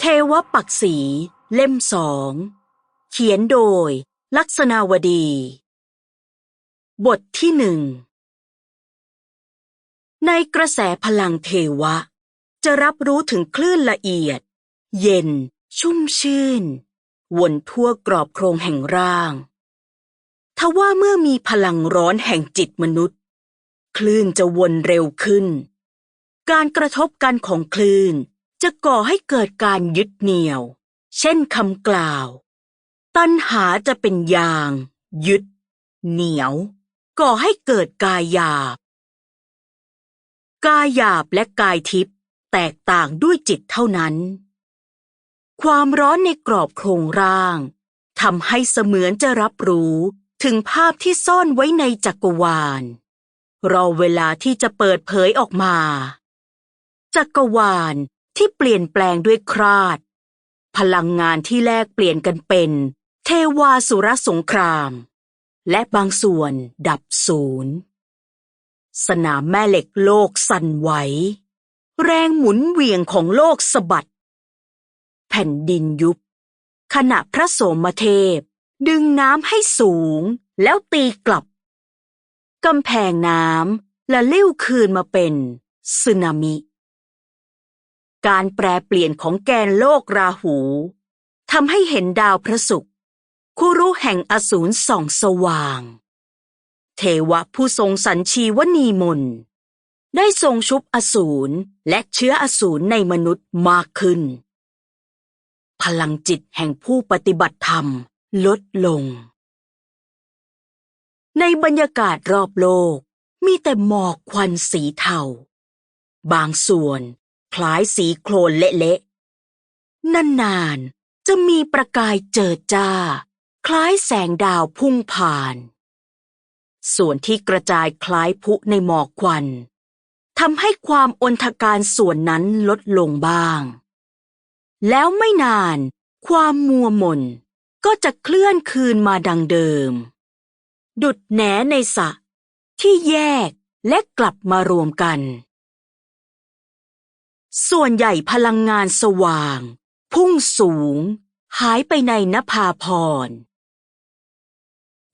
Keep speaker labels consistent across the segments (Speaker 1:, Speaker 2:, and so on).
Speaker 1: เทวปักษีเล่มสอง เขียนโดย ลักษณาวดี บทที่หนึ่ง ในกระแสพลังเทวะ จะรับรู้ถึงคลื่นละเอียด เย็น ชุ่มชื่น วนทั่วกรอบโครงแห่งร่างทว่าเมื่อมีพลังร้อนแห่งจิตมนุษย์ คลื่นจะวนเร็วขึ้น การกระทบกันของคลื่น จะก่อให้เกิดการยึดเหนี่ยว เช่นคำกล่าว ตัณหาจะเป็นยาง ยึด เหนียว ก่อให้เกิดกายหยาบ กายหยาบและกายทิพย์แตกต่างด้วยจิตเท่านั้น ความร้อนในกรอบโครงร่างทำให้เสมือนจะรับรู้ถึงภาพที่ซ่อนไว้ในจักรวาล รอเวลาที่จะเปิดเผยออกมา จักรวาลที่เปลี่ยนแปลงด้วยคราด พลังงานที่แลกเปลี่ยนกันเป็น เทวาสุรสงคราม และบางส่วนดับศูนย์ สนามแม่เหล็กโลกสั่นไหว แรงหมุนเวียงของโลกสะบัด แผ่นดินยุบ ขณะพระโสมเทพ ดึงน้ำให้สูงแล้วตีกลับ กำแพงน้ำและเลิ้ยวคืนมาเป็นสึนามิ การแปรเปลี่ยนของแกนโลกราหูทำให้เห็นดาวพระศุกร์คู่รู้แห่งอสูรส่องสว่าง เทวะผู้ทรงสัญชีวนีมนได้ทรงชุบอสูรและเชื้ออสูรในมนุษย์มากขึ้น พลังจิตแห่งผู้ปฏิบัติธรรมลดลง ในบรรยากาศรอบโลกมีแต่หมอกควันสีเทา บางส่วน คล้ายสีโคลนเละๆนานๆจะมีประกายเจิดจ้า คล้ายแสงดาวพุ่งผ่าน ส่วนที่กระจายคล้ายพุในหมอกควันทำให้ความอนทการส่วนนั้นลดลงบ้าง แล้วไม่นานความมัวหม่นก็จะเคลื่อนคืนมาดังเดิม ดุดแหนในสระที่แยกและกลับมารวมกัน ส่วนใหญ่พลังงานสว่าง พุ่งสูง หายไปในนภาพร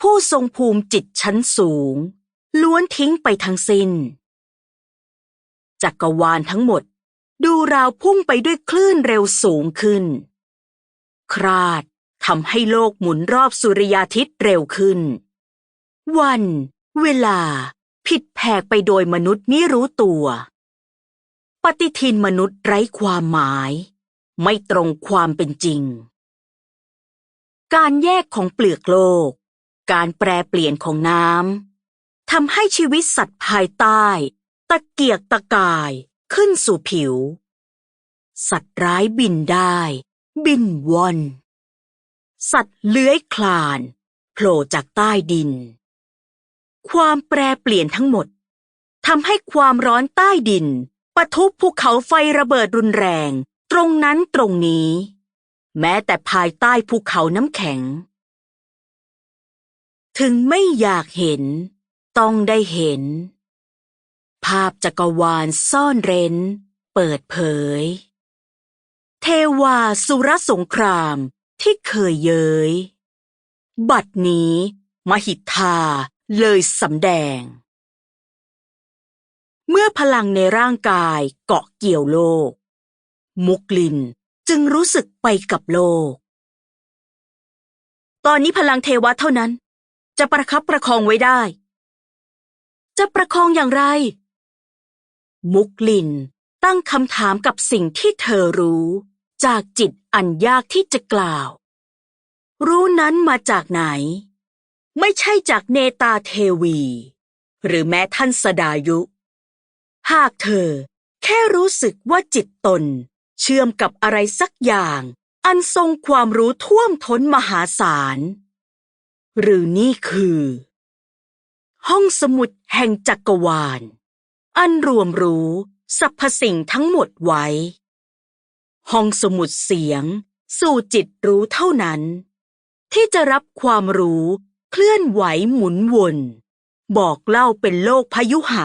Speaker 1: ผู้ทรงภูมิจิตชั้นสูง ล้วนทิ้งไปทั้งสิ้น จักรวาลทั้งหมดดูราวพุ่งไปด้วยคลื่นเร็วสูงขึ้น คราดทำให้โลกหมุนรอบสุริยาทิตย์เร็วขึ้น วัน เวลา ผิดแผกไปโดยมนุษย์ไม่รู้ตัว ปฏิทินมนุษย์ไร้ความหมาย ไม่ตรงความเป็นจริง การแยกของเปลือกโลก การแปรเปลี่ยนของน้ำทำให้ชีวิตสัตว์ภายใต้ ตะเกียกตะกายขึ้นสู่ผิว สัตว์ร้ายบินได้ บินวอน สัตว์เลื้อยคลานโผล่จากใต้ดิน ความแปรเปลี่ยนทั้งหมดทำให้ความร้อนใต้ดิน ปะทุภูเขาไฟระเบิดรุนแรง ตรงนั้นตรงนี้ แม้แต่ภายใต้ภูเขาน้ำแข็ง ถึงไม่อยากเห็น ต้องได้เห็น ภาพจักรวาลซ่อนเร้น เปิดเผย เทวาสุรสงครามที่เคยเย้ย บัดนี้ มหิทธาเลยสำแดง เมื่อพลังในร่างกายเกาะเกี่ยวโลก มุกลินจึงรู้สึกไปกับโลก ตอนนี้พลังเทวะเท่านั้น จะประคับประคองไว้ได้ จะประคองอย่างไร มุกลินตั้งคำถามกับสิ่งที่เธอรู้ จากจิตอันยากที่จะกล่าว รู้นั้นมาจากไหน ไม่ใช่จากเนตาเทวี หรือแม้ท่านสดายุ หากเธอ แค่รู้สึกว่าจิตตน เชื่อมกับอะไรสักอย่าง อันทรงความรู้ท่วมท้นมหาศาล หรือนี่คือ ห้องสมุดแห่งจักรวาล อันรวมรู้สรรพสิ่งทั้งหมดไว้ ห้องสมุดเสียง สู่จิตรู้เท่านั้น ที่จะรับความรู้เคลื่อนไหวหมุนวน บอกเล่าเป็นโลกพยุหะ